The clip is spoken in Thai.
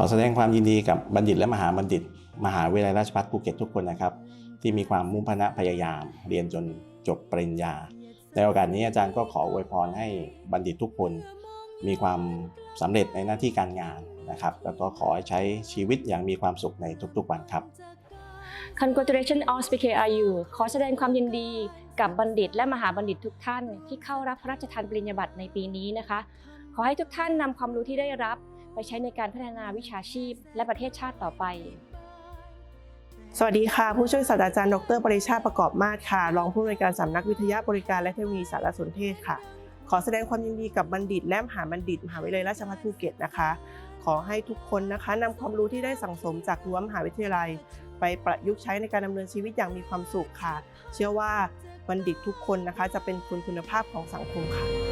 ขอแสดงความยินดีกับบัณฑิตและมหาบัณฑิต มหาวิทยาลัยราชภัฏภูเก็ตทุกคนนะครับ ที่มีความมุ่งพนะพยายาม เรียนจนจบปริญญา ในโอกาสนี้อาจารย์ก็ขออวยพรให้บัณฑิตทุกคน มีความสำเร็จในหน้าที่การงานนะครับ แล้วก็ขอให้ใช้ชีวิตอย่างมีความสุขในทุกๆวันครับ Congratulations all SPKRU ขอแสดงความยินดีกับบัณฑิตและมหาบัณฑิตทุกท่านที่เข้ารับพระราชทานปริญญาบัตรในปีนี้นะคะ ขอให้ทุกท่านนำความรู้ที่ได้รับ ไปใช้ในการพัฒนาวิชาชีพ และประเทศชาติต่อไป สวัสดีค่ะ ผู้ช่วยศาสตราจารย์ดรปริชาติประกอบมาศค่ะ รองผู้อำนวยการสำนักวิทยาบริการและเทคโนโลยีสารสนเทศค่ะ ขอแสดงความยินดีกับบัณฑิต และมหาบัณฑิตมหาวิทยาลัยราชภัฏภูเก็ตนะคะ ขอให้ทุกคนนะคะนำความรู้ที่ได้สั่งสมจากรั้วมหาวิทยาลัย ไปประยุกต์ใช้ในการดำเนินชีวิตอย่างมีความสุขค่ะ เชื่อว่าบัณฑิตทุกคนนะคะ จะเป็นคนคุณภาพของสังคมค่ะ